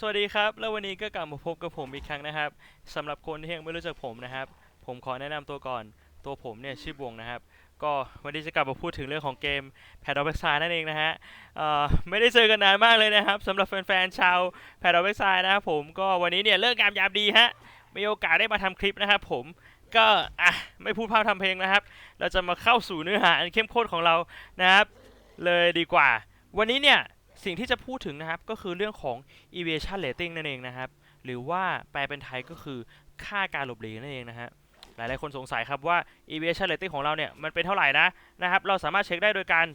สวัสดีครับ แล้ววันนี้ก็กลับมาพบกับผมอีกครั้งนะครับสำหรับคนที่ยังไม่รู้จักผมนะครับ ผมขอแนะนำตัวก่อนตัวผมเนี่ยชื่อบวงนะครับ ก็วันนี้จะกลับมาพูดถึงเรื่องของเกม p a d o b a c k s i d e นั่นเองนะฮะไม่ได้เจอกันนานมากเลยนะครับสำหรับแฟนๆชาว p a d o b a c k s i d e นะครับผมก็วันนี้เนี่ยเลิกงามยามดีฮะมีโอกาสได้มาทำคลิปนะครับผมก็อะไม่พูดพร่ำทำเพลงนะครับ เราจะมาเข้าสู่เนื้อหาอันเข้มข้นของเรานะครับ เลยดีกว่า วันนี้เนี่ย สิ่งที่จะพูดถึงนะครับก็คือเรื่องของ evasion rating นั่นเองนะครับ หรือว่าแปลเป็นไทยก็คือค่าการหลบหลีกนั่นเองนะฮะหลายๆคนสงสัยครับว่า evasion rating ของเราเนี่ยมันเป็นเท่าไหร่นะนะครับ เราสามารถเช็คได้โดยการ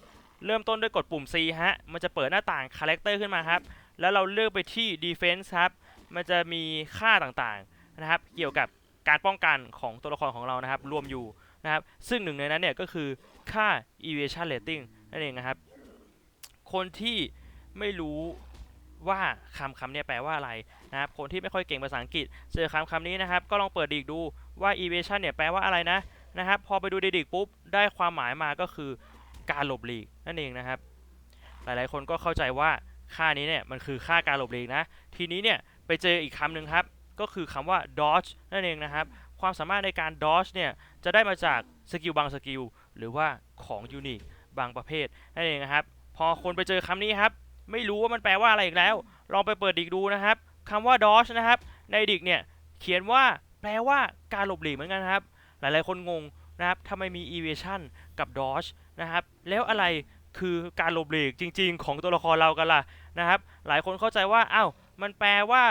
เริ่มต้นด้วยกดปุ่ม C ฮะ มันจะเปิดหน้าต่าง character ขึ้นมาครับ แล้วเราเลือกไปที่ defense ครับ มันจะมีค่าต่างๆนะครับ เกี่ยวกับการป้องกันของตัวละครของเรานะครับ รวมอยู่นะครับ ซึ่งหนึ่งในนั้นเนี่ยก็คือค่า evasion rating นั่นเองนะครับ คนที่ ไม่รู้ว่าคำคำนี้แปลว่าอะไรนะครับคนที่ไม่ค่อยเก่งภาษาอังกฤษเจอคำคำนี้นะครับก็ลองเปิดดีกดูว่า evasion เนี่ยแปลว่าอะไรนะนะครับพอไปดูดีดิกปุ๊บได้ความหมายมาก็คือการหลบหลีกนั่นเองนะครับ หลายๆคนก็เข้าใจว่าค่านี้เนี่ยมันคือค่าการหลบหลีกนะ ทีนี้เนี่ยไปเจออีกคำหนึ่งครับ ก็คือคำว่า dodge นั่นเองนะครับ ความสามารถในการ dodge เนี่ยจะได้มาจากสกิลบางสกิลหรือว่าของยูนิคบางประเภทนั่นเองนะครับ พอคนไปเจอคำนี้ครับ ไม่รู้ว่ามันแปลว่าอะไรอีกแล้ว ลองไปเปิดดิกดูนะครับคำว่า dodge นะครับ ในดิกเนี่ย เขียนว่าแปลว่าการหลบหลีกเหมือนกันครับ หลายๆคนงงนะครับทำไมมี evasion กับ dodge นะครับ แล้วอะไรคือการหลบหลีกจริง ๆ ของตัวละครเรากันล่ะนะครับ หลายคนเข้าใจว่าอ้าวมันแปลว่า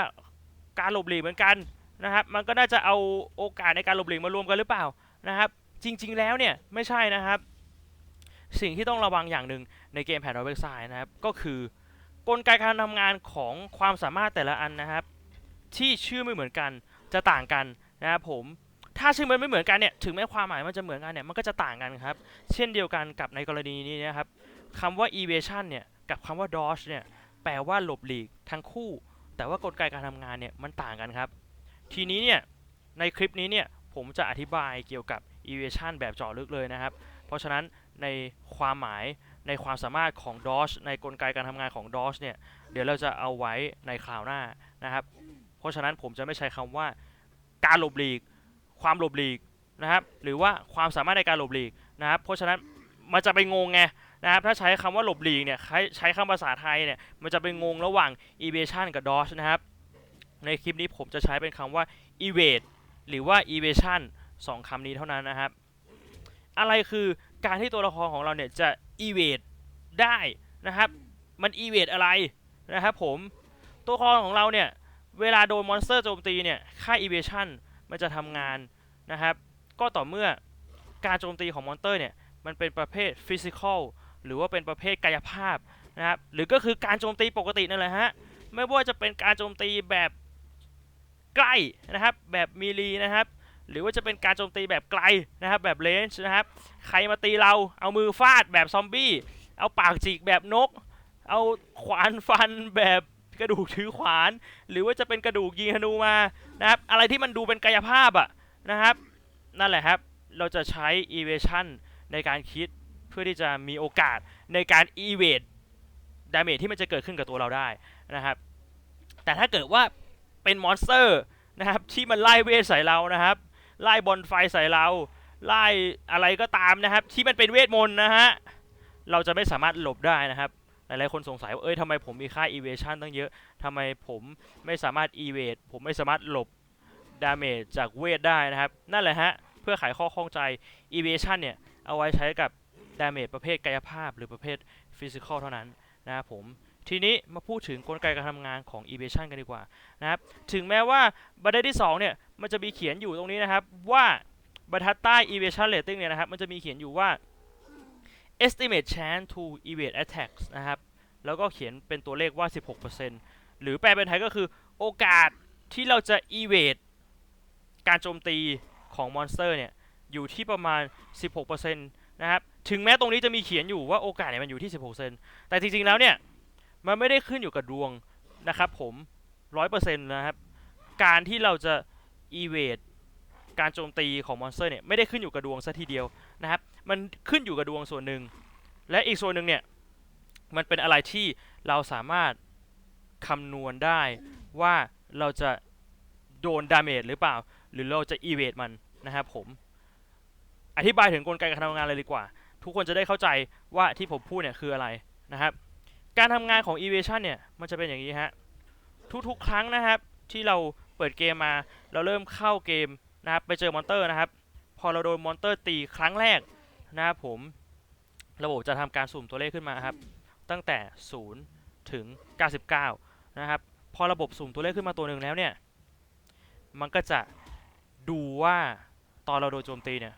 การหลบหลีกเหมือนกันนะครับ มันก็น่าจะเอาโอกาสในการหลบหลีกมารวมกันหรือเปล่านะครับ จริง ๆ แล้วเนี่ยไม่ใช่นะครับ สิ่งที่ต้องระวังอย่างหนึ่งในเกมแผ่นดอเวกไซนะครับก็คือ กลไกการทำงานของความสามารถแต่ละอันนะครับ ที่ชื่อไม่เหมือนกันจะต่างกันนะครับผมถ้าชื่อมันไม่เหมือนกันเนี่ยถึงแม้ความหมายมันจะเหมือนกันเนี่ยมันก็จะต่างกันครับ เช่นเดียวกันกับในกรณีนี้นะครับคำว่า evasion เนี่ยกับคำว่า dodge เนี่ยแปลว่าหลบหลีกทั้งคู่ แต่ว่ากลไกการทำงานเนี่ยมันต่างกันครับ ทีนี้เนี่ยในคลิปนี้เนี่ยผมจะอธิบายเกี่ยวกับ evasion แบบเจาะลึกเลยนะครับ เพราะฉะนั้นในความหมาย ในความสามารถของ dodge ในกลไกการทำงานของ dodge เนี่ย เดี๋ยวเราจะเอาไว้ในคราวหน้านะครับ เพราะฉะนั้นผมจะไม่ใช้คำว่าการหลบหลีก ความหลบหลีกนะครับ หรือว่าความสามารถในการหลบหลีกนะครับ เพราะฉะนั้นมันจะไปงงไงนะครับถ้าใช้คำว่าหลบหลีกเนี่ยใช้คำภาษาไทยเนี่ยมันจะไปงงระหว่าง evasion กับ dodge นะครับในคลิปนี้ผมจะใช้เป็นคำว่า evade หรือว่า evasion สองคำนี้เท่านั้นนะครับ อะไรคือ การที่ตัวละครของเราเนี่ยจะ evade ได้นะครับ มัน evade อะไรนะครับผม ตัวละครของเราเนี่ย เวลาโดนมอนสเตอร์โจมตีเนี่ย ค่า evasion มันจะทำงานนะครับ ก็ต่อเมื่อการโจมตีของมอนสเตอร์เนี่ย มันเป็นประเภท physical หรือว่าเป็นประเภทกายภาพนะครับ หรือก็คือการโจมตีปกตินั่นแหละฮะ ไม่ว่าจะเป็นการโจมตีแบบใกล้นะครับ แบบมีลีนะครับ หรือว่าจะเป็นการโจมตีแบบไกลนะครับแบบเลนจ์นะครับใครมาตีเราเอามือฟาดแบบซอมบี้เอาปากจิกแบบนก เอาขวานฟันแบบกระดูกถือขวาน หรือว่าจะเป็นกระดูกยิงธนูมานะครับอะไรที่มันดูเป็นกายภาพอะนะครับ นั่นแหละครับเราจะใช้ evasion ในการคิดเพื่อที่จะมีโอกาสในการ evade damage ที่มันจะเกิดขึ้นกับตัวเราได้นะครับ แต่ถ้าเกิดว่าเป็นมอนสเตอร์นะครับที่มันไล่เวทใส่เรานะครับ ไล่บอลไฟใส่เรา ไล่อะไรก็ตามนะครับ ที่มันเป็นเวทมนต์นะฮะ เราจะไม่สามารถหลบได้นะครับ หลายๆคนสงสัยว่า เอ้ยทำไมผมมีค่า evasion ตั้งเยอะทำไมผมไม่สามารถ evade ผมไม่สามารถหลบ damage จากเวทได้นะครับ นั่นแหละฮะ เพื่อไขข้อข้องใจ evasion เนี่ย เอาไว้ใช้กับ damage ประเภทกายภาพหรือประเภท physical เท่านั้นนะครับผม ทีนี้มาพูดถึงกลไกการทำงานของ evasion กันดีกว่านะครับ ถึงแม้ว่าบันไดที่2เนี่ยมันจะมีเขียนอยู่ตรงนี้นะครับว่าบรรทัดใต้ evasion rating เนี่ยนะครับมันจะมีเขียนอยู่ว่า estimate chance to evade attacks นะครับ แล้วก็เขียนเป็นตัวเลขว่า 16%หรือแปลเป็นไทยก็คือโอกาสที่เราจะ evade การโจมตีของมอนสเตอร์เนี่ยอยู่ที่ประมาณ 16%นะครับ ถึงแม้ตรงนี้จะมีเขียนอยู่ว่าโอกาสเนี่ยมันอยู่ที่ 16%แต่จริงๆแล้วเนี่ย มันไม่ได้ขึ้นอยู่กับดวงนะครับผม100%นต์นะครับ การที่เราจะ evade การโจมตีของมอนสเตอร์เนี่ยไม่ได้ขึ้นอยู่กับดวงซะทีเดียวนะครับ มันขึ้นอยู่กับดวงส่วนหนึ่ง และอีกส่วนหนึ่งเนี่ย มันเป็นอะไรที่เราสามารถคำนวณได้ว่าเราจะโดนดาเมจหรือเปล่า หรือเราจะอีเว e มันนะครับผม อธิบายถึงกลไกการทำงานเลยดีกว่า ทุกคนจะได้เข้าใจว่าที่ผมพูดเนี่ยคืออะไรนะครับ การทำงานของ evasion เนี่ย มันจะเป็นอย่างนี้ฮะ ทุกๆ ครั้งนะครับ ที่เราเปิดเกมมา เราเริ่มเข้าเกมนะครับ ไปเจอมอนเตอร์นะครับ พอเราโดนมอนเตอร์ตีครั้งแรกนะครับผม ระบบจะทำการสุ่มตัวเลขขึ้นมาครับ ตั้งแต่ 0 ถึง 99 นะครับ พอระบบสุ่มตัวเลขขึ้นมาตัวหนึ่งแล้วเนี่ย มันก็จะดูว่าตอนเราโดนโจมตีเนี่ย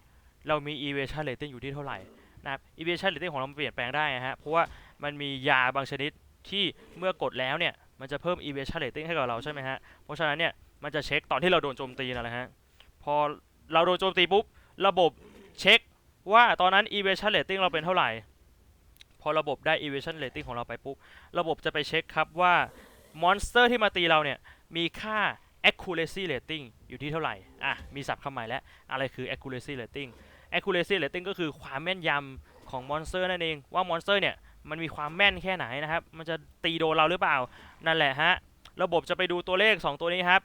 เรามี evasion rating อยู่ที่เท่าไหร่นะครับ evasion rating ของเราเปลี่ยนแปลงได้นะฮะ เพราะว่า มันมียาบางชนิดที่เมื่อกดแล้วเนี่ย มันจะเพิ่ม evasion rating ให้กับเราใช่ไหมฮะ เพราะฉะนั้นเนี่ย มันจะเช็คตอนที่เราโดนโจมตีนั่นแหละฮะ พอเราโดนโจมตีปุ๊บ ระบบเช็คว่าตอนนั้น evasion rating เราเป็นเท่าไหร่ พอระบบได้ evasion rating ของเราไปปุ๊บ ระบบจะไปเช็คครับว่ามอนสเตอร์ที่มาตีเราเนี่ย มีค่า accuracy rating อยู่ที่เท่าไหร่ อะ มีศัพท์คำใหม่แล้ว อะไรคือ accuracy rating accuracy rating ก็คือความแม่นยำของมอนสเตอร์นั่นเองว่ามอนสเตอร์เนี่ย มันมีความแม่นแค่ไหนนะครับ มันจะตีโดนเราหรือเปล่า นั่นแหละฮะ ระบบจะไปดูตัวเลข 2 ตัวนี้ครับ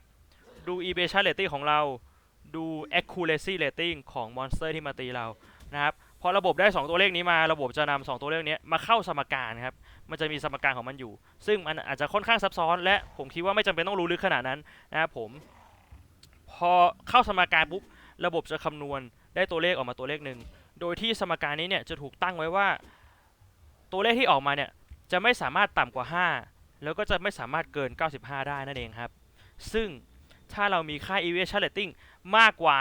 ดู evasion rating ของเรา ดู accuracy rating ของมอนสเตอร์ที่มาตีเรา นะครับ พอระบบได้ 2 ตัวเลขนี้มา ระบบจะนำสองตัวเลขนี้มาเข้าสมการครับ มันจะมีสมการของมันอยู่ ซึ่งมันอาจจะค่อนข้างซับซ้อน และผมคิดว่าไม่จำเป็นต้องรู้ลึกขนาดนั้นนะครับผม พอเข้าสมการปุ๊บ ระบบจะคำนวณได้ตัวเลขออกมาตัวเลขหนึ่ง โดยที่สมการนี้เนี่ยจะถูกตั้งไว้ว่า ตัวเลขที่ออกมาเนี่ยจะไม่สามารถต่ำกว่า 5 แล้วก็จะไม่สามารถเกิน 95 ได้นั่นเองครับ ซึ่งถ้าเรามีค่า evasion rating มากกว่า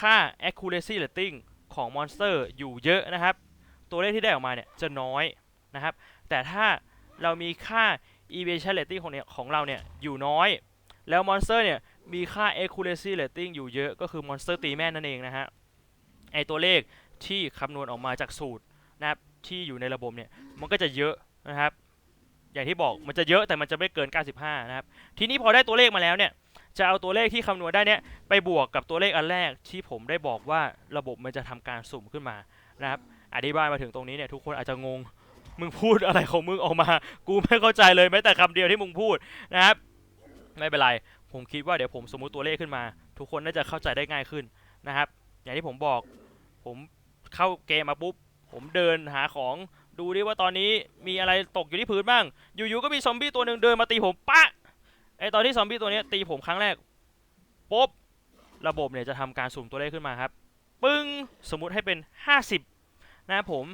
ค่า accuracy rating ของมอนสเตอร์อยู่เยอะนะครับ ตัวเลขที่ได้ออกมาเนี่ยจะน้อยนะครับ แต่ถ้าเรามีค่า evasion rating ของเนี่ยของเราเนี่ยอยู่น้อย แล้วมอนสเตอร์เนี่ยมีค่า accuracy rating อยู่เยอะก็คือมอนสเตอร์ตีแม่นนั่นเองนะฮะไอตัวเลขที่คำนวณออกมาจากสูตรนะครับ ที่อยู่ในระบบเนี่ยมันก็จะเยอะนะครับ อย่างที่บอกมันจะเยอะแต่มันจะไม่เกิน 95 นะครับ ทีนี้พอได้ตัวเลขมาแล้วเนี่ยจะเอาตัวเลขที่คำนวณได้เนี่ยไปบวกกับตัวเลขอันแรกที่ผมได้บอกว่าระบบมันจะทำการสุ่มขึ้นมานะครับอธิบายมาถึงตรงนี้เนี่ยทุกคนอาจจะงงมึงพูดอะไรของมึงออกมา กูไม่เข้าใจเลยแม้แต่คำเดียวที่มึงพูดนะครับ ไม่เป็นไร ผมคิดว่าเดี๋ยวผมสมมุติตัวเลขขึ้นมา ทุกคนน่าจะเข้าใจได้ง่ายขึ้นนะครับ อย่างที่ผมบอก ผมเข้าเกมมาปุ๊บ ผมเดินหาของดูดิว่าตอนนี้มีอะไรตกอยู่ที่พื้นบ้าง อยู่ๆก็มีซอมบี้ตัวหนึ่งเดินมาตีผมปะไอตอนที่ซอมบี้ตัวนี้ตีผมครั้งแรกปุ๊บระบบเนี่ยจะทำการสุ่มตัวเลขขึ้นมาครับ ปึ้งสมมุติให้เป็น 50 นะครับผม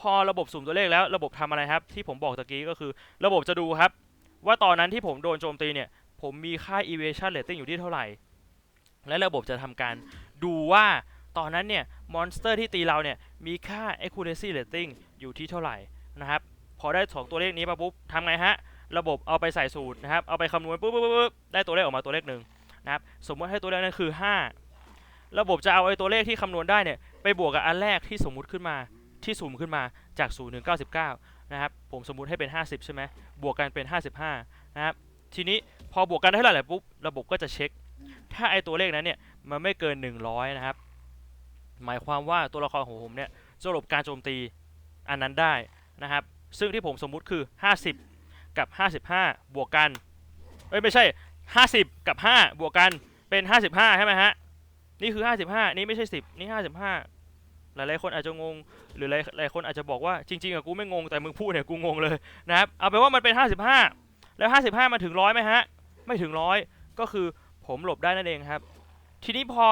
พอระบบสุ่มตัวเลขแล้วระบบทำอะไรครับ ที่ผมบอกตะกี้ก็คือ ระบบจะดูครับ ว่าตอนนั้นที่ผมโดนโจมตีเนี่ย ผมมีค่า evasion rating อยู่ที่เท่าไหร่ และระบบจะทำการดูว่า ตอนนั้นเนี่ยมอนสเตอร์ที่ตีเราเนี่ยมีค่า accuracy rating อยู่ที่เท่าไหร่นะครับ พอได้สองตัวเลขนี้มาปุ๊บทำไงฮะ ระบบเอาไปใส่สูตรนะครับ เอาไปคำนวณปุ๊บปุ๊บปุ๊บได้ตัวเลขออกมาตัวเลขหนึ่งนะครับ สมมติให้ตัวเลขนั้นคือ 5 ระบบจะเอาไอ้ตัวเลขที่คำนวณได้เนี่ยไปบวกกับอันแรกที่สมมุติขึ้นมาที่สุ่มขึ้นมาจาก0ถึง99 นะครับ ผมสมมุติให้เป็น 50 ใช่ไหมบวกกันเป็น 55 นะครับ ทีนี้พอบวกกันได้เท่าไหร่ปุ๊บระบบก็จะเช็ค ถ้าไอ้ตัวเลขนั้นเนี่ยมันไม่เกิน 100 นะครับ หมายความว่าตัวละครของผมเนี่ยจะหลบการโจมตีอันนั้นได้นะครับ ซึ่งที่ผมสมมุติคือ 50 กับ 55 บวกกัน เอ้ยไม่ใช่ 50 กับ 5 บวกกันเป็น 55 ใช่ไหมฮะ นี่คือ 55 นี่ไม่ใช่ 10 นี่ 55 หลายๆคนอาจจะงง หรือหลายหลายคนอาจจะบอกว่าจริงๆอะกูไม่งงแต่มึงพูดเนี่ยกูงงเลยนะครับ เอาเป็นว่ามันเป็น 55 แล้ว 55 มาถึงร้อยไหมฮะ ไม่ถึงร้อยก็คือผมหลบได้นั่นเองครับ ทีนี้พอ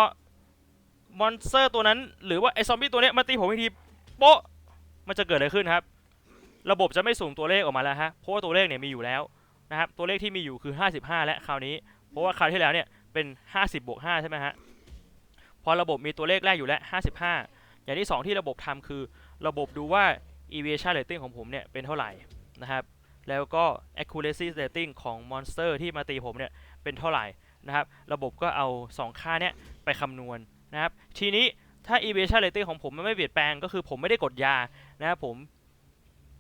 มอนสเตอร์ตัวนั้น หรือว่าไอซอมบี้ตัวเนี้ยมาตีผมอีกทีโป๊ะมันจะเกิดอะไรขึ้นครับ ระบบจะไม่สุ่มตัวเลขออกมาแล้วฮะเพราะว่าตัวเลขเนี่ยมีอยู่แล้วนะครับตัวเลขที่มีอยู่คือ 55 และคราวนี้ เพราะว่าคราวที่แล้วเนี่ยเป็น 50บวก5ใช่ไหมฮะพอระบบมีตัวเลขแรกอยู่แล้ว 55 อย่างที่ 2 ที่ระบบทำคือ ระบบดูว่า evasion rating ของผมเนี่ยเป็นเท่าไหร่นะครับแล้วก็ accuracy rating ของ monster ที่มาตีผมเนี่ยเป็นเท่าไหร่นะครับ ระบบก็เอา 2 ค่าเนี่ยไปคำนวณ นะครับทีนี้ถ้า evasion rating ของผมมันไม่เปลี่ยนแปลงก็คือผมไม่ได้กดยานะครับผม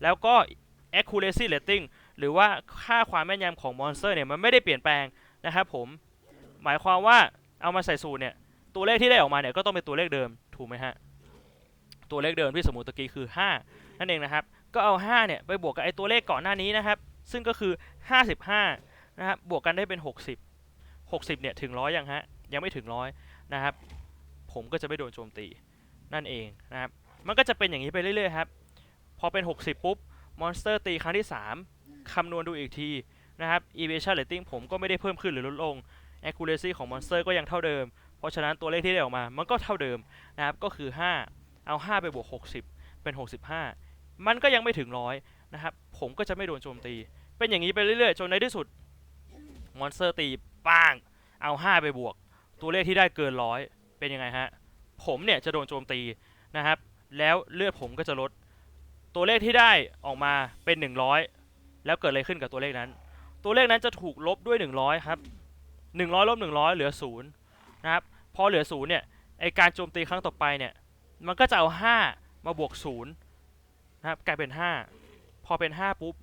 แล้วก็ accuracy rating หรือว่าค่าความแม่นยำของมอนสเตอร์เนี่ยมันไม่ได้เปลี่ยนแปลงนะครับผมหมายความว่าเอามาใส่สูตรเนี่ยตัวเลขที่ได้ออกมาเนี่ยก็ต้องเป็นตัวเลขเดิมถูกไหมฮะตัวเลขเดิมที่สมมติตะกี้คือ 5 นั่นเองนะครับ ก็เอา 5 เนี่ยไปบวกกับไอ้ตัวเลขก่อนหน้านี้นะครับ ซึ่งก็คือ 55 นะครับบวกกันได้เป็น 60 60 เนี่ยถึงร้อยยังฮะยังไม่ถึงร้อยนะครับ ผมก็จะไม่โดนโจมตีนั่นเองนะครับ มันก็จะเป็นอย่างนี้ไปเรื่อยๆครับ พอเป็น 60 ปุ๊บ มอนสเตอร์ตีครั้งที่ 3 คำนวณดูอีกทีนะครับ evasion rating ผมก็ไม่ได้เพิ่มขึ้นหรือลดลง accuracy ของมอนสเตอร์ก็ยังเท่าเดิม เพราะฉะนั้นตัวเลขที่ได้ออกมา มันก็เท่าเดิมนะครับ ก็คือ 5 เอา 5 ไปบวก 60 เป็น 65 มันก็ยังไม่ถึงร้อยนะครับ ผมก็จะไม่โดนโจมตี เป็นอย่างนี้ไปเรื่อยๆ จนในที่สุด มอนสเตอร์ตีป้าง เอา 5 ไปบวก ตัวเลขที่ได้เกินร้อย เป็นยังไงฮะ ผมเนี่ยจะโดนโจมตีนะครับ แล้วเลือดผมก็จะลด ตัวเลขที่ได้ออกมาเป็น 100 แล้วเกิดอะไรขึ้นกับตัวเลขนั้น ตัวเลขนั้นจะถูกลบด้วย 100 ครับ 100ลบ100 เหลือ0นะครับ พอเหลือ0เนี่ย ไอการโจมตีครั้งต่อไปเนี่ย มันก็จะเอา 5 มาบวก0นะครับ กลายเป็น 5 พอเป็น 5 ปุ๊บ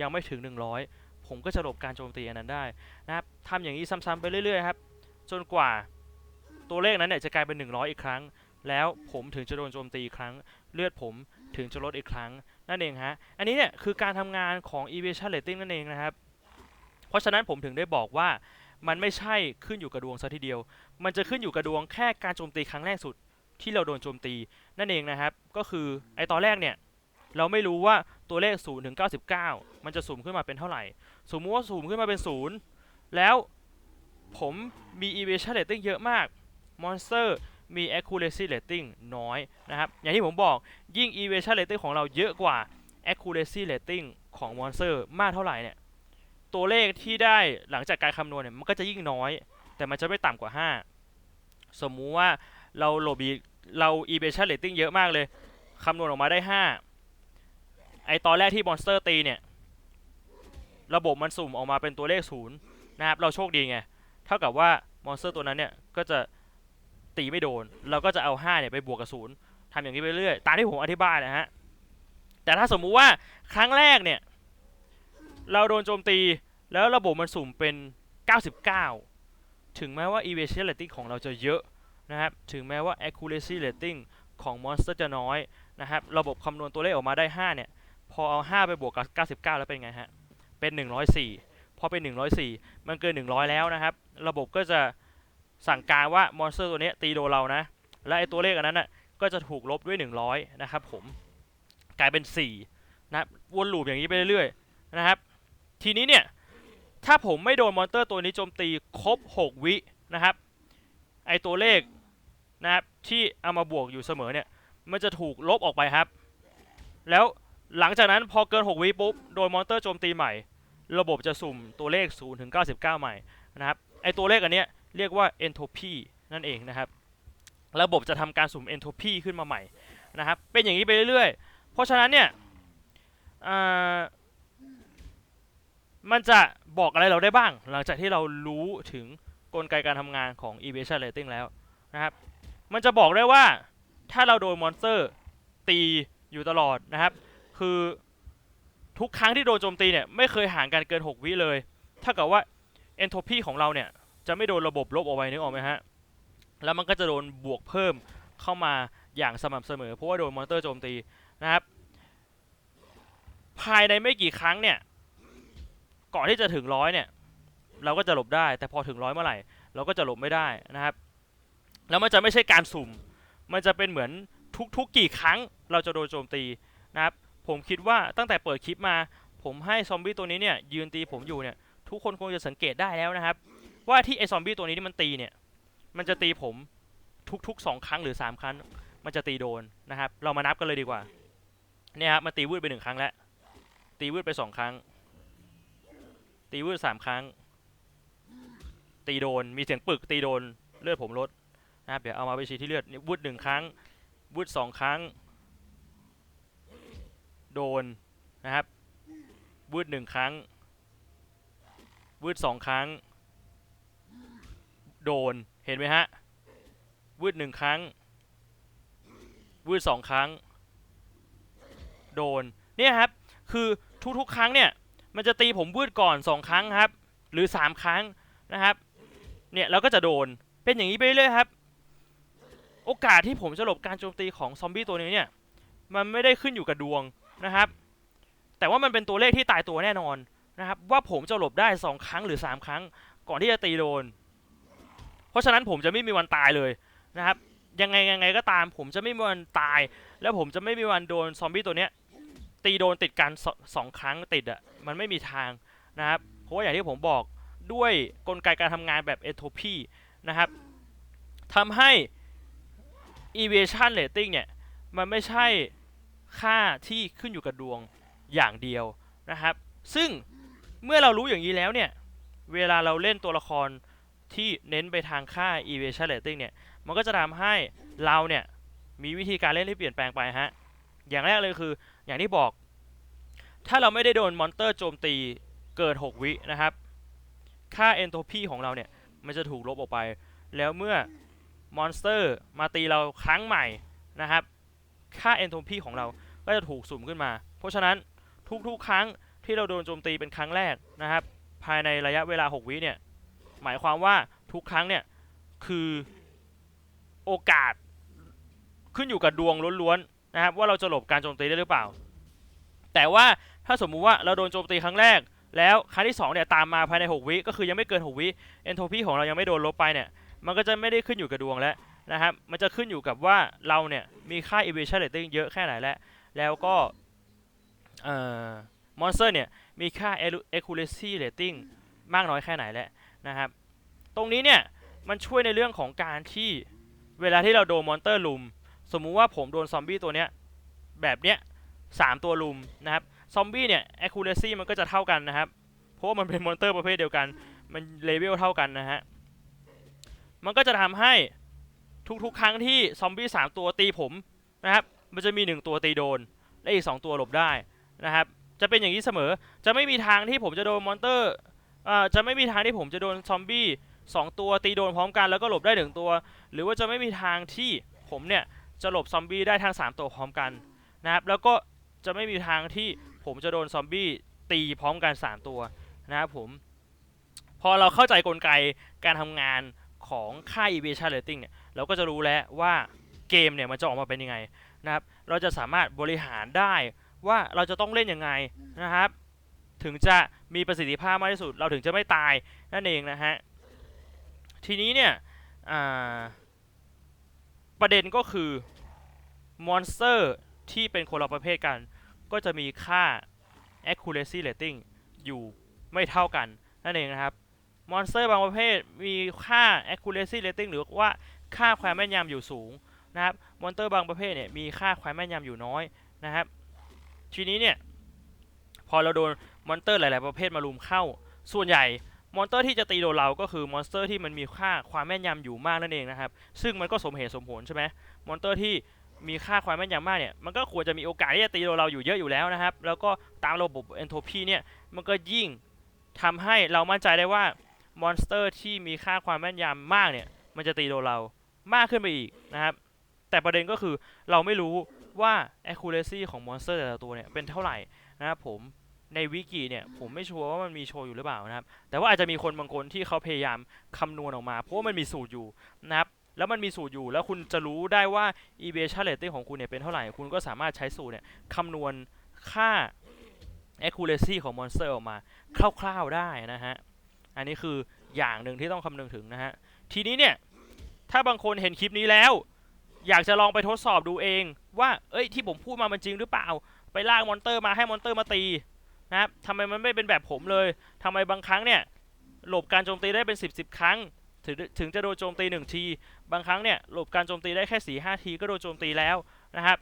ยังไม่ถึง 100 ผมก็จะหลบการโจมตีอันนั้นได้นะครับทำอย่างนี้ซ้ำๆไปเรื่อยๆครับ จนกว่า ตัวเลขนั้นเนี่ยจะกลายเป็น 100 อีกครั้ง แล้วผมถึงจะโดนโจมตีอีกครั้ง เลือดผมถึงจะลดอีกครั้ง นั่นเองฮะ อันนี้เนี่ยคือการทำงานของ evasion rating นั่นเองนะครับ เพราะฉะนั้นผมถึงได้บอกว่ามันไม่ใช่ขึ้นอยู่กับดวงซะทีเดียว มันจะขึ้นอยู่กับดวงแค่การโจมตีครั้งแรกสุดที่เราโดนโจมตีนั่นเองนะครับ ก็คือไอตอนแรกเนี่ยเราไม่รู้ว่าตัวเลข0ถึง99 มันจะสุ่มขึ้นมาเป็นเท่าไหร่ สมมติว่าสุ่มขึ้นมาเป็น 0 แล้วผมมี evasion rating เยอะมาก monster มี accuracy rating น้อยนะครับ อย่างที่ผมบอกยิ่ง evasion rating ของเราเยอะกว่า accuracy rating ของ monster มากเท่าไหร่เนี่ย ตัวเลขที่ได้หลังจากการคำนวณเนี่ย มันก็จะยิ่งน้อย แต่มันจะไม่ต่ำกว่า 5 สมมุติว่าเราโลบีเรา evasion rating เยอะมากเลยคำนวณออกมาได้ 5 ไอตอนแรกที่ monster ตีเนี่ย ระบบมันสุ่มออกมาเป็นตัวเลข0นะครับ เราโชคดีไง เท่ากับว่า monster ตัวนั้นเนี่ยก็จะ ตีไม่โดน เราก็จะเอา5เนี่ยไปบวกกับศูนย์ทำอย่างนี้ไปเรื่อยตามที่ผมอธิบายนะฮะแต่ถ้าสมมุติว่าครั้งแรกเนี่ยเราโดนโจมตีแล้วระบบมันสุ่มเป็น 99 ถึงแม้ว่า evasion rating ของเราจะเยอะนะครับถึงแม้ว่า accuracy rating ของ monster จะน้อยนะครับระบบคำนวณตัวเลขออกมาได้ 5 เนี่ย พอเอา 5 ไปบวกกับ 99 แล้วเป็นไงฮะ เป็น 104 พอเป็น 104 มันเกิน 100 แล้วนะครับ ระบบก็จะ สั่งการว่ามอนสเตอร์ตัวนี้ตีโดนเรานะ และไอตัวเลขอันนั้นน่ะก็จะถูกลบด้วย 100 นะครับผมกลายเป็น 4 นะวนลูปอย่างนี้ไปเรื่อยๆนะครับ ทีนี้เนี่ย ถ้าผมไม่โดนมอนสเตอร์ตัวนี้โจมตีครบ 6 วินะครับ ไอตัวเลขนะครับที่เอามาบวกอยู่เสมอเนี่ย มันจะถูกลบออกไปครับ แล้วหลังจากนั้นพอเกิน 6 วิปุ๊บ โดนมอนสเตอร์โจมตีใหม่ ระบบจะสุ่มตัวเลข 0 ถึง 99 ใหม่นะครับ ไอตัวเลขอันเนี้ย เรียกว่า entropy นั่นเองนะครับ ระบบจะทำการสุ่ม entropy ขึ้นมาใหม่นะครับ เป็นอย่างนี้ไปเรื่อยๆ เพราะฉะนั้นเนี่ยมันจะบอกอะไรเราได้บ้าง หลังจากที่เรารู้ถึงกลไกการทำงานของ evasion rating แล้วนะครับ มันจะบอกได้ว่าถ้าเราโดนมอนสเตอร์ตีอยู่ตลอดนะครับ คือทุกครั้งที่โดนโจมตีเนี่ยไม่เคยห่างกันเกิน 6 วิเลยเท่ากับว่า entropy ของเราเนี่ย จะไม่โดนระบบลบออกไปนึกออกไหมฮะ แล้วมันก็จะโดนบวกเพิ่มเข้ามาอย่างสม่ำเสมอ เพราะว่าโดนมอนเตอร์โจมตีนะครับ ภายในไม่กี่ครั้งเนี่ย ก่อนที่จะถึงร้อยเนี่ย เราก็จะหลบได้ แต่พอถึงร้อยเมื่อไหร่ เราก็จะหลบไม่ได้นะครับ แล้วมันจะไม่ใช่การสุ่ม มันจะเป็นเหมือนทุกๆกี่ครั้ง เราจะโดนโจมตีนะครับ ผมคิดว่าตั้งแต่เปิดคลิปมา ผมให้ซอมบี้ตัวนี้เนี่ยยืนตีผมอยู่เนี่ยทุกคนคงจะสังเกตได้แล้วนะครับ ว่าที่ไอซอมบี้ตัวนี้ที่มันตีเนี่ย มันจะตีผมทุกๆสองครั้งหรือสามครั้ง มันจะตีโดนนะครับ เรามานับกันเลยดีกว่า เนี่ยครับมันตีวืดไปหนึ่งครั้งแล้ว ตีวืดไปสองครั้ง ตีวืดสามครั้ง ตีโดน มีเสียงปึกตีโดน เลือดผมลดนะครับเดี๋ยวเอามาไปชี้ที่เลือดวืดหนึ่งครั้งวืดสองครั้ง โดนนะครับวืดหนึ่งครั้งวืดสองครั้ง โดน เห็นไหมฮะ วืดหนึ่งครั้ง วืดสองครั้ง โดน เนี่ยครับ คือทุกๆ ครั้งเนี่ย มันจะตีผมวืดก่อนสองครั้งครับ หรือสามครั้งนะครับ เนี่ยเราก็จะโดน เป็นอย่างนี้ไปเรื่อยครับ โอกาสที่ผมจะหลบการโจมตีของซอมบี้ตัวนี้เนี่ย มันไม่ได้ขึ้นอยู่กับดวงนะครับ แต่ว่ามันเป็นตัวเลขที่ตายตัวแน่นอนนะครับ ว่าผมจะหลบได้ 2 ครั้งหรือ 3 ครั้งก่อนที่จะตีโดน เพราะฉะนั้นผมจะไม่มีวันตายเลยนะครับ ยังไงยังไงก็ตาม ผมจะไม่มีวันตาย แล้วผมจะไม่มีวันโดนซอมบี้ตัวเนี้ยตีโดนติดกันสสองครั้งติดอะมันไม่มีทางนะครับ เพราะว่าอย่างที่ผมบอกด้วยกลไกการทำงานแบบเอโทพีนะครับทำให้ evasion rating เนี่ย มันไม่ใช่ค่าที่ขึ้นอยู่กับดวงอย่างเดียวนะครับ ซึ่งเมื่อเรารู้อย่างนี้แล้วเนี่ย เวลาเราเล่นตัวละคร ที่เน้นไปทางค่า evasion rating เนี่ย มันก็จะทำให้เราเนี่ย มีวิธีการเล่นที่เปลี่ยนแปลงไปฮะ อย่างแรกเลยคืออย่างที่บอก ถ้าเราไม่ได้โดนมอนเตอร์โจมตีเกิน 6 วินะครับ ค่า entropy ของเราเนี่ย มันจะถูกลบออกไป แล้วเมื่อมอนสเตอร์มาตีเราครั้งใหม่นะครับ ค่า entropy ของเราก็จะถูกสุ่มขึ้นมา เพราะฉะนั้นทุกๆ ครั้งที่เราโดนโจมตีเป็นครั้งแรกนะครับ ภายในระยะเวลา 6 วิเนี่ย หมายความว่าทุกครั้งเนี่ยคือโอกาสขึ้นอยู่กับดวงล้วนๆนะครับว่าเราจะหลบการโจมตีได้หรือเปล่า แต่ว่าถ้าสมมุติว่าเราโดนโจมตีครั้งแรก แล้วครั้งที่2เนี่ยตามมาภายใน 6 วิก็คือยังไม่เกิน 6 วิ entropy ของเรายังไม่โดนลบไปเนี่ยมันก็จะไม่ได้ขึ้นอยู่กับดวงแล้วนะครับมันจะขึ้นอยู่กับว่าเราเนี่ยมีค่า evasion rating เยอะแค่ไหนแล้วแล้วก็เอ่อ monster เนี่ยมีค่า accuracy rating มากน้อยแค่ไหนแล้ว นะครับ ตรงนี้เนี่ยมันช่วยในเรื่องของการที่เวลาที่เราโดนมอนเตอร์ลุม สมมุติว่าผมโดนซอมบี้ตัวเนี้ยแบบเนี้ยสามตัวลุมนะครับซอมบี้เนี่ย accuracy มันก็จะเท่ากันนะครับ เพราะว่ามันเป็นมอนเตอร์ประเภทเดียวกัน มันเลเวลเท่ากันนะฮะ มันก็จะทำให้ทุกๆ ครั้งที่ซอมบี้สามตัวตีผมนะครับ มันจะมีหนึ่งตัวตีโดน และอีกสองตัวหลบได้นะครับ จะเป็นอย่างนี้เสมอ จะไม่มีทางที่ผมจะโดนมอนเตอร์ อ่อจะไม่มีทางที่ผมจะโดนซอมบี้สองตัวตีโดนพร้อมกันแล้วก็หลบได้หนึ่งตัว หรือว่าจะไม่มีทางที่ผมเนี่ยจะหลบซอมบี้ได้ทั้งสามตัวพร้อมกันนะครับแล้วก็จะไม่มีทางที่ผมจะโดนซอมบี้ตีพร้อมกันสามตัวนะครับผมพอเราเข้าใจกลไกการทำงานของค่า evasion rating เนี่ยเราก็จะรู้แล้วว่าเกมเนี่ยมันจะออกมาเป็นยังไงนะครับ เราจะสามารถบริหารได้ว่าเราจะต้องเล่นยังไงนะครับ ถึงจะมีประสิทธิภาพมากที่สุด เราถึงจะไม่ตายนั่นเองนะฮะ ทีนี้เนี่ยประเด็นก็คือมอนสเตอร์ที่เป็นคนละประเภทกัน ก็จะมีค่า accuracy rating อยู่ไม่เท่ากัน นั่นเองนะครับมอนสเตอร์บางประเภทมีค่า accuracy rating หรือว่าค่าความแม่นยำอยู่สูงนะครับมอนสเตอร์บางประเภทเนี่ยมีค่าความแม่นยำอยู่น้อยนะครับ ทีนี้เนี่ยพอเราโดน มอนสเตอร์หลาย ๆ ประเภทมารุมเข้า ส่วนใหญ่มอนสเตอร์ที่จะตีโดนเราก็คือมอนสเตอร์ที่มันมีค่าความแม่นยำอยู่มากนั่นเองนะครับ ซึ่งมันก็สมเหตุสมผลใช่ไหมมอนสเตอร์ที่มีค่าความแม่นยำมากเนี่ย มันก็ควรจะมีโอกาสที่จะตีโดนเราอยู่เยอะอยู่แล้วนะครับ แล้วก็ตามระบบ entropy เนี่ย มันก็ยิ่งทำให้เรามั่นใจได้ว่ามอนสเตอร์ที่มีค่าความแม่นยำมากเนี่ย มันจะตีโดนเรามากขึ้นไปอีกนะครับ แต่ประเด็นก็คือเราไม่รู้ว่า accuracy ของมอนสเตอร์แต่ละตัวเนี่ยเป็นเท่าไหร่นะครับผม ในวิกิเนี่ยผมไม่ชัวร์ว่ามันมีโชว์อยู่หรือเปล่านะครับ แต่ว่าอาจจะมีคนบางคนที่เขาพยายามคำนวณออกมา เพราะว่ามันมีสูตรอยู่นะครับแล้วมันมีสูตรอยู่แล้วคุณจะรู้ได้ว่า evasion rating ของคุณเนี่ยเป็นเท่าไหร่ คุณก็สามารถใช้สูตรเนี่ยคำนวณค่า accuracy ของมอนสเตอร์ออกมาคร่าวๆได้นะฮะ อันนี้คืออย่างหนึ่งที่ต้องคำนึงถึงนะฮะ ทีนี้เนี่ย ถ้าบางคนเห็นคลิปนี้แล้ว อยากจะลองไปทดสอบดูเอง ว่า เอ้ยที่ผมพูดมามันจริงหรือเปล่า ไปลากมอนเตอร์มาให้มอนเตอร์มาตี นะครับทำไมมันไม่เป็นแบบผมเลยทำไมบางครั้งเนี่ยหลบการโจมตีได้เป็น 10บสครั้ง ถึงถึงจะโดนโจมตีหนึ่งที บางครั้งเนี่ยหลบการโจมตีได้แค่4ี่ห้าทีก็โดนโจมตีแล้วนะครับ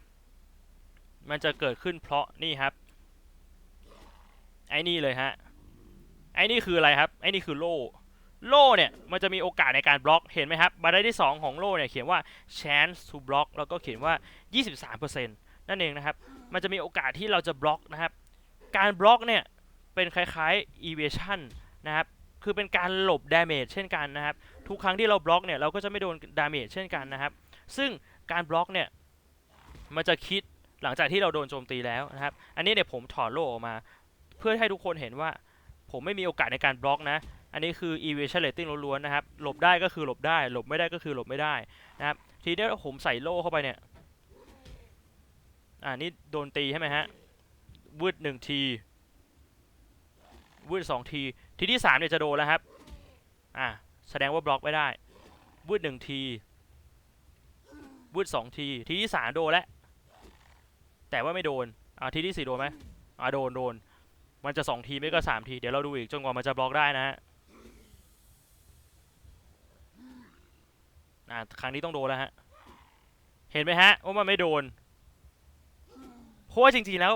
มันจะเกิดขึ้นเพราะนี่ครับไอ้นี่เลยฮะไอ้นี่คืออะไรครับไอ้นี่คือโล่โล่เนี่ยมันจะมีโอกาสในการบล็อกเห็นไหมครับบันไดที่ 2 ของโล่เนี่ยเขียนว่า chance to block แล้วก็เขียนว่า 23%นั่นเองนะครับ มันจะมีโอกาสที่เราจะบล็อกนะครับ การบล็อกเนี่ยเป็นคล้ายๆ evasion นะครับคือเป็นการหลบ damage เช่นกันนะครับ ทุกครั้งที่เราบล็อกเนี่ยเราก็จะไม่โดน damage เช่นกันนะครับ ซึ่งการบล็อกเนี่ยมันจะคิดหลังจากที่เราโดนโจมตีแล้วนะครับ อันนี้เนี่ยผมถอดโล่ออกมา เพื่อให้ทุกคนเห็นว่าผมไม่มีโอกาสในการบล็อกนะ อันนี้คือ evasion rating ล้วนๆนะครับ หลบได้ก็คือหลบได้ หลบไม่ได้ก็คือหลบไม่ได้นะครับ ทีนี้ผมใส่โล่เข้าไปเนี่ย อ่านี่โดนตีใช่ไหมฮะ วืดหนึ่งทีวืดสองที ทีที่สามเนี่ยจะโดนแล้วครับ อ่าแสดงว่าบล็อกไม่ได้วืดหนึ่งทีวืดสองที ทีที่สามโดนแล้ว แต่ว่าไม่โดน อ่าทีที่สี่โดนไหมอ่าโดนโดน มันจะสองทีไม่ก็สามที เดี๋ยวเราดูอีกจนกว่ามันจะบล็อกได้นะฮะ อ่าครั้งนี้ต้องโดนแล้วฮะ เห็นไหมฮะว่ามันไม่โดน เพราะว่าจริงๆแล้ว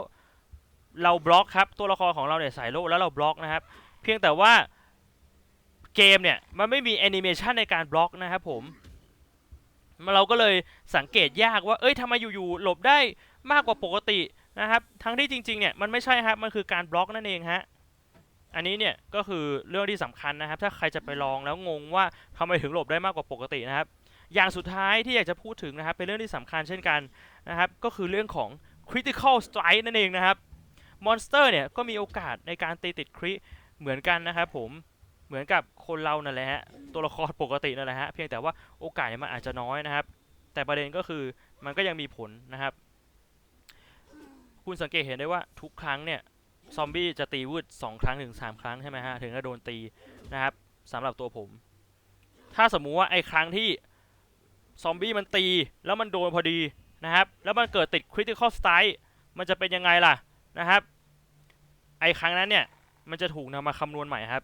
เราบล็อกครับตัวละครของเราเนี่ยใส่โลแล้วเราบล็อกนะครับ เพียงแต่ว่าเกมเนี่ยมันไม่มีแอนิเมชันในการบล็อกนะครับผมเราก็เลยสังเกตยากว่า เอ้ยทำไมอยู่ๆหลบได้มากกว่าปกตินะครับ ทั้งที่จริงๆเนี่ยมันไม่ใช่ครับมันคือการบล็อกนั่นเองฮะอันนี้เนี่ยก็คือเรื่องที่สำคัญนะครับ ถ้าใครจะไปลองแล้วงงว่าทำไมถึงหลบได้มากกว่าปกตินะครับ อย่างสุดท้ายที่อยากจะพูดถึงนะครับ เป็นเรื่องที่สำคัญเช่นกันนะครับ ก็คือเรื่องของ critical strike นั่นเองนะครับ มอนสเตอร์เนี่ยก็มีโอกาสในการตีติดคริเหมือนกันนะครับผมเหมือนกับคนเรานั่นแหละฮะตัวละครปกตินั่นแหละฮะเพียงแต่ว่าโอกาสเนี่ยมันอาจจะน้อยนะครับ แต่ประเด็นก็คือมันก็ยังมีผลนะครับ คุณสังเกตเห็นได้ว่าทุกครั้งเนี่ยซอมบี้จะตีวืด2ครั้งถึง3ครั้งใช่ไหมฮะถึงจะโดนตีนะครับสำหรับตัวผม ถ้าสมมุติว่าไอ้ครั้งที่ซอมบี้มันตีแล้วมันโดนพอดีนะครับ แล้วมันเกิดติด critical strike มันจะเป็นยังไงล่ะนะครับ ไอครั้งนั้นเนี่ยมันจะถูกนำมาคำนวณใหม่ครับ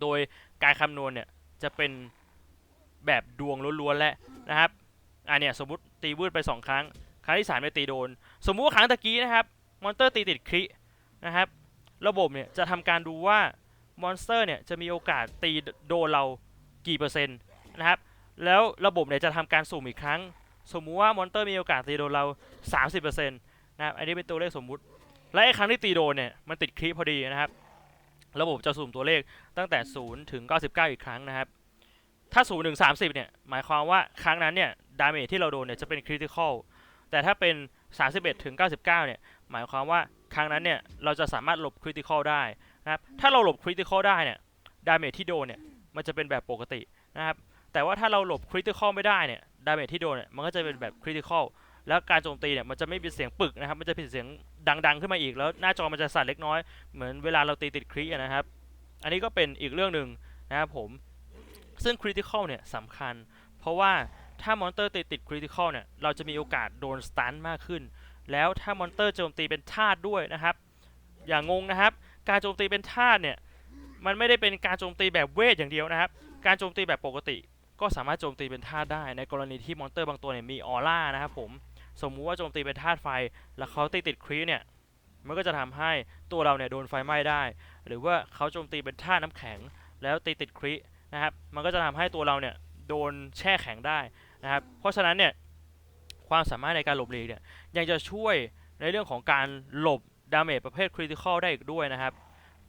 โดยการคำนวณเนี่ยจะเป็นแบบดวงล้วนๆแล้วนะครับอ่าเนี่ยสมมติตีวืดไป 2 ครั้ง ครั้งที่3ไปตีโดน สมมุติว่าครั้งตะกี้นะครับมอนสเตอร์ตีติดครินะครับ ระบบเนี่ยจะทำการดูว่ามอนสเตอร์เนี่ยจะมีโอกาสตีโดนเรากี่เปอร์เซ็นต์นะครับ แล้วระบบเนี่ยจะทำการสุ่มอีกครั้ง สมมุติว่ามอนสเตอร์มีโอกาสตีโดนเรา 30%นะครับ อันนี้เป็นตัวเลขสมมุติ และไอ้ครั้งที่ตีโดนเนี่ยมันติดคลิปพอดีนะครับ ระบบจะสุ่มตัวเลขตั้งแต่ 0 ถึง 99 อีกครั้งนะครับ ถ้า 0 ถึง 30 เนี่ย หมายความว่าครั้งนั้นเนี่ยดาเมจที่เราโดนเนี่ยจะเป็นคริติคอลแต่ถ้าเป็น 31 ถึง 99 เนี่ย หมายความว่าครั้งนั้นเนี่ยเราจะสามารถหลบคริติคอลได้นะครับ ถ้าเราหลบคริติคอลได้เนี่ยดาเมจที่โดนเนี่ยมันจะเป็นแบบปกตินะครับ แต่ว่าถ้าเราหลบคริติคอลไม่ได้เนี่ยดาเมจที่โดนเนี่ยมันก็จะเป็นแบบคริติคอล แล้วการโจมตีเนี่ยมันจะไม่มีเสียงปึกนะครับ มันจะเป็นเสียงดัง ๆ ขึ้นมาอีก แล้วหน้าจอมันจะสั่นเล็กน้อย เหมือนเวลาเราตีติดคริอะนะครับ อันนี้ก็เป็นอีกเรื่องหนึ่งนะครับผม ซึ่งคริติคอลเนี่ยสำคัญ เพราะว่าถ้ามอนเตอร์ตีติดคริติคอลเนี่ย เราจะมีโอกาสโดนสตันมากขึ้น แล้วถ้ามอนเตอร์โจมตีเป็นธาตุด้วยนะครับ อย่างงงนะครับ การโจมตีเป็นธาตุเนี่ย มันไม่ได้เป็นการโจมตีแบบเวทอย่างเดียวนะครับ การโจมตีแบบปกติก็สามารถโจมตีเป็นธาตุได้ในกรณีที่มอนเตอร์บางตัวเนี่ยมีออร่านะครับผม สมมุติว่าโจมตีเป็นธาตุไฟ แล้วเขาตีติดครีเนี่ยมันก็จะทำให้ตัวเราเนี่ยโดนไฟไหม้ได้ หรือว่าเขาโจมตีเป็นธาตุน้ำแข็ง แล้วตีติดครีนะครับมันก็จะทำให้ตัวเราเนี่ยโดนแช่แข็งได้นะครับเพราะฉะนั้นเนี่ยความสามารถในการหลบหลีกเนี่ยยังจะช่วยในเรื่องของการหลบดาเมจประเภทคริติคอลได้อีกด้วยนะครับ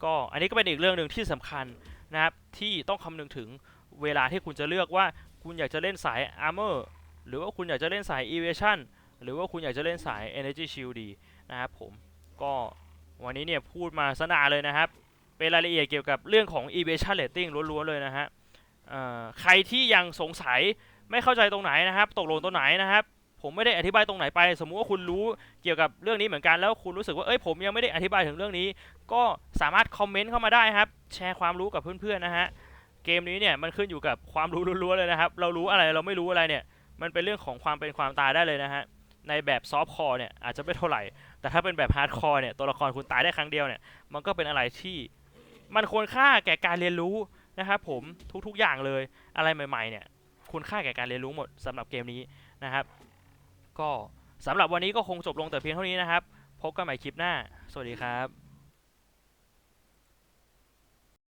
ก็อันนี้ก็เป็นอีกเรื่องหนึ่งที่สำคัญนะครับที่ต้องคำนึงถึงเวลาที่คุณจะเลือกว่าคุณอยากจะเล่นสาย Armor หรือว่าคุณอยากจะเล่นสาย Evasion หรือว่าคุณอยากจะเล่นสาย Energy Shield ดีนะครับผมก็วันนี้เนี่ยพูดมาสนาเลยนะครับ เป็นรายละเอียดเกี่ยวกับเรื่องของ Evasion Rating ล้วนๆเลยนะฮะใครที่ยังสงสัยไม่เข้าใจตรงไหนนะครับ ตกลงตรงไหนนะครับ ผมไม่ได้อธิบายตรงไหนไป สมมุติว่าคุณรู้เกี่ยวกับเรื่องนี้เหมือนกันแล้วคุณรู้สึกว่าเอ้ยผมยังไม่ได้อธิบายถึงเรื่องนี้ ก็สามารถคอมเมนต์เข้ามาได้ครับ แชร์ความรู้กับเพื่อนๆนะฮะเกมนี้เนี่ยมันขึ้นอยู่กับความรู้ล้วนๆเลยนะครับ เรารู้อะไรเราไม่รู้อะไรเนี่ยมันเป็นเรื่องของความเป็นความตายได้เลยนะฮะ ในแบบซอฟต์คอร์เนี่ยอาจจะไม่เท่าไหร่ แต่ถ้าเป็นแบบฮาร์ดคอร์เนี่ยตัวละครคุณตายได้ครั้งเดียวเนี่ยมันก็เป็นอะไรที่มันควรค่าแก่การเรียนรู้นะครับผมทุกๆอย่างเลยอะไรใหม่ๆเนี่ยคุณค่าแก่การเรียนรู้หมดสำหรับเกมนี้นะครับ ก็สำหรับวันนี้ก็คงจบลงแต่เพียงเท่านี้นะครับ พบกันใหม่คลิปหน้า สวัสดีครับ